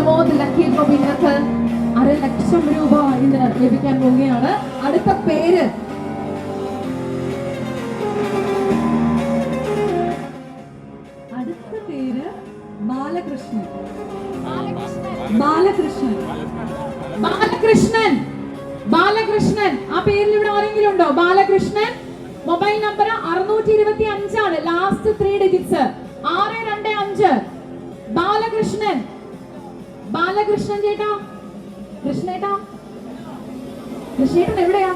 Pramod lucky ഗോപിനർക്ക് അര ലക്ഷം രൂപ ഇന്ന് ലഭിക്കാൻ പോവുകയാണ്. അടുത്ത പേര്. അടുത്ത പേര് ബാലകൃഷ്ണൻ. ബാലകൃഷ്ണൻ. ബാലകൃഷ്ണൻ. ബാലകൃഷ്ണൻ. ആ പേരിൽ ഇവിടെ ആരെങ്കിലും ഉണ്ടോ? ബാലകൃഷ്ണൻ. മൊബൈൽ നമ്പർ അറുന്നൂറ്റി ഇരുപത്തി അഞ്ചാണ് ബാലകൃഷ്ണൻ ചേട്ടാ? കൃഷ്ണേട്ടാ? കൃഷ്ണേട്ടൻ എവിടെയാ?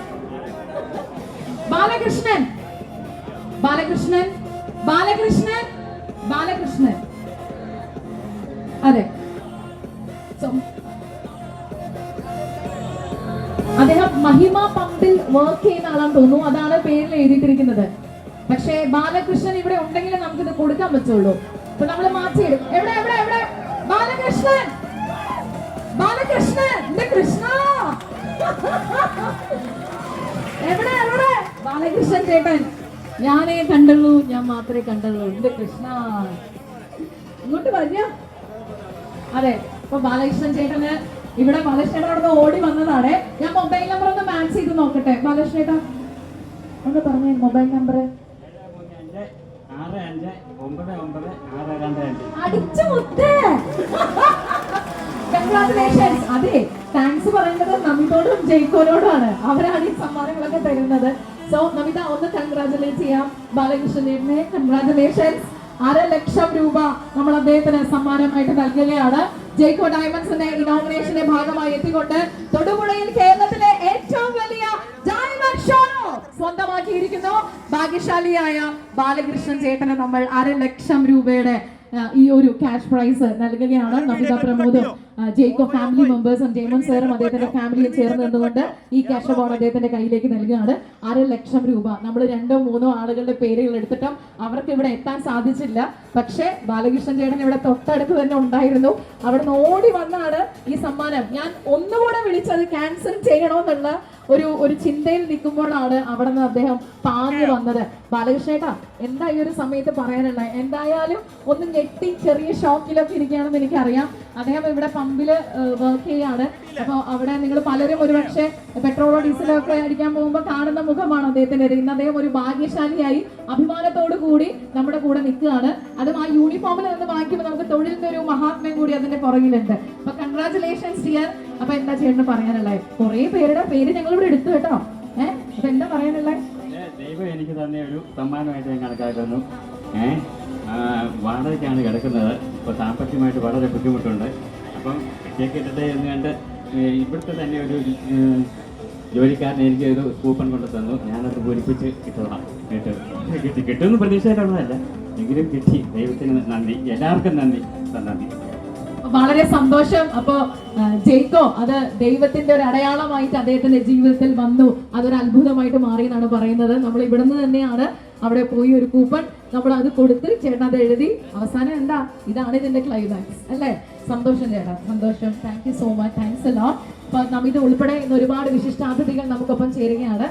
ബാലകൃഷ്ണൻ. ബാലകൃഷ്ണൻ. ബാലകൃഷ്ണൻ. ബാലകൃഷ്ണൻ. അതെ. അദ്ദേഹം മഹിമ പമ്പിൽ വർക്ക് ചെയ്യുന്ന ആളാണെന്ന് തോന്നുന്നു. അതാണ് പേരിൽ എഴുതിയിട്ടിരിക്കുന്നത്. പക്ഷേ ബാലകൃഷ്ണൻ ഇവിടെ ഉണ്ടെങ്കിൽ നമുക്കിത് കൊടുക്കാൻ പറ്റുള്ളൂ. അപ്പൊ നമ്മൾ മാറ്റിയിടും. എവിടെ എവിടെ എവിടെ? ബാലകൃഷ്ണൻ! ബാലകൃഷ്ണൻ എന്റെ കൃഷ്ണ. എവിടെ എവിടെ? ബാലകൃഷ്ണൻ ചേട്ടൻ. ഞാനേ കണ്ടുള്ളൂ ഞാൻ മാത്രമേ കണ്ടുള്ളൂ. എന്റെ കൃഷ്ണ. ഇങ്ങോട്ട് പറഞ്ഞ അതെ ഇപ്പൊ ബാലകൃഷ്ണൻ ചേട്ടന് ഇവിടെ ബാലകൃഷ്ണൻ അവിടെ ഓടി വന്നതാണ്. ഞാൻ മൊബൈൽ നമ്പർ ഒന്ന് മാച്ച് ചെയ്ത് നോക്കട്ടെ. ബാലകൃഷ്ണ ചേട്ടാ ഒന്ന് പറഞ്ഞേ മൊബൈൽ നമ്പർ അടിച്ചു മുത്തേ. കൺഗ്രാറ്റുലേഷൻസ് അതെ താങ്ക്സ് പറയുന്നത് നമിതോടും ജയ്ക്കോനോടാണ് അവരാണ് ഈ സമ്മാനങ്ങളൊക്കെ തരുന്നത്. സോ നമിത ഒന്ന് കൺഗ്രാറ്റുലേറ്റ് ചെയ്യാം. ബാലകൃഷ്ണനെ കൺഗ്രാറ്റുലേഷൻസ് അര ലക്ഷം രൂപ നമ്മൾ അദ്ദേഹത്തിന് സമ്മാനമായിട്ട് നൽകുകയാണ്. ജയ്കോ ഡയമണ്ട്സിന്റെ ഇനോമിനേഷന്റെ ഭാഗമായി എത്തിക്കൊണ്ട് തൊടുപുഴയിൽ കേരളത്തിലെ ഏറ്റവും വലിയ ഡയമണ്ട് ഷോ സ്വന്തമാക്കിയിരിക്കുന്നു. ഭാഗ്യശാലിയായ ബാലകൃഷ്ണൻ ചേട്ടന് നമ്മൾ അര ലക്ഷം രൂപയുടെ ഈ ഒരു ക്യാഷ് പ്രൈസ് നൽകുകയാണ്. നമിത പ്രമോദും ജേക്കോ ഫാമിലി മെമ്പേഴ്സും ജേമോൻ സാറും അദ്ദേഹത്തിന്റെ ഫാമിലിയും ചേർന്ന് നിന്നുകൊണ്ട് ഈ ക്യാഷ് അവാർഡ് അദ്ദേഹത്തിന്റെ കയ്യിലേക്ക് നൽകുകയാണ്. അര ലക്ഷം രൂപ. നമ്മൾ രണ്ടോ മൂന്നോ ആളുകളുടെ പേരുകൾ എടുത്തിട്ടും അവർക്ക് ഇവിടെ എത്താൻ സാധിച്ചില്ല. പക്ഷേ ബാലകൃഷ്ണൻ ചേട്ടൻ ഇവിടെ തൊട്ടടുത്ത് തന്നെ ഉണ്ടായിരുന്നു. അവിടുന്ന് ഓടി വന്നാണ് ഈ സമ്മാനം. ഞാൻ ഒന്നുകൂടെ വിളിച്ചത് ക്യാൻസൽ ചെയ്യണമെന്നുള്ള ഒരു ഒരു ചിന്തയിൽ നിൽക്കുമ്പോഴാണ് അവിടെ നിന്ന് അദ്ദേഹം പാഞ്ഞു വന്നത്. ബാലകൃഷ്ണേട്ടാ എന്താ ഈ ഒരു സമയത്ത് പറയാനുള്ളത്? എന്തായാലും ഒന്ന് ഞെട്ടി ചെറിയ ഷോക്കിലൊക്കെ ഇരിക്കുകയാണെന്ന് എനിക്കറിയാം. അദ്ദേഹം ഇവിടെ പമ്പിൽ വർക്ക് ചെയ്യാണ്. അപ്പോൾ അവിടെ നിങ്ങൾ പലരും ഒരുപക്ഷെ പെട്രോളോ ഡീസലോ ഒക്കെ അടിക്കാൻ പോകുമ്പോൾ കാണുന്ന മുഖമാണ് അദ്ദേഹത്തിന്റെ ഇന്ന് അദ്ദേഹം ഒരു ഭാഗ്യശാലിയായി അഭിമാനത്തോടു കൂടി നമ്മുടെ കൂടെ നിൽക്കുകയാണ്. അതും ആ യൂണിഫോമിൽ നിന്ന് വാങ്ങിക്കുമ്പോൾ നമുക്ക് തൊഴിലിന്റെ ഒരു മഹാത്മ്യം കൂടി അതിന്റെ പുറകിലുണ്ട്. അപ്പൊ കൺഗ്രാചുലേഷൻസ് ഡിയർ അപ്പൊ എന്താ ചേട്ടന് പറയാനുള്ളത്? കുറെ പേരുടെ പേര് ഞങ്ങൾ ഇവിടെ എടുത്തു കേട്ടോ. ഏഹ് അപ്പൊ എന്താ പറയാനുള്ളത്? ദൈവം എനിക്ക് തന്നെ ഒരു സമ്മാനമായിട്ട് ഞാൻ കണക്കാക്കുന്നു. ഏ? ആ, വാടകയ്ക്കാണ് കിടക്കുന്നത്. ഇപ്പോൾ സാമ്പത്തികമായിട്ട് വളരെ ബുദ്ധിമുട്ടുണ്ട്. അപ്പം കേക്ക് ഇട്ടേ എന്ന് കണ്ട് ഇവിടുത്തെ തന്നെ ഒരു ജോലിക്കാരൻ എനിക്ക് ഒരു കൂപ്പൺ കൊണ്ട് തന്നു. ഞാനത് പൂരിപ്പിച്ച് കിട്ടണം കേട്ട് കിട്ടി. കിട്ടുമെന്ന് പ്രതീക്ഷയിലുള്ളതല്ല. എങ്കിലും കിട്ടി. ദൈവത്തിന് നന്ദി. എല്ലാവർക്കും നന്ദി. നന്ദി. വളരെ സന്തോഷം. അപ്പോ ജയിക്കോ അത് ദൈവത്തിന്റെ ഒരു അടയാളമായിട്ട് അദ്ദേഹത്തിന്റെ ജീവിതത്തിൽ വന്നു. അതൊരു അത്ഭുതമായിട്ട് മാറി എന്നാണ് പറയുന്നത്. നമ്മൾ ഇവിടുന്ന് തന്നെയാണ് അവിടെ പോയി ഒരു കൂപ്പൺ നമ്മൾ അത് കൊടുത്ത് ചേട്ടൻ അത് എഴുതി. അവസാനം എന്താ? ഇതാണ് ഇതിന്റെ ക്ലൈമാക്സ് അല്ലേ? സന്തോഷം ചേട്ടാ. സന്തോഷം. Thank you so much thanks എല്ലോ അപ്പൊ ഇത് ഉൾപ്പെടെ ഇന്ന് ഒരുപാട് വിശിഷ്ടാതിഥികൾ നമുക്കൊപ്പം ചേരുകയാണ്.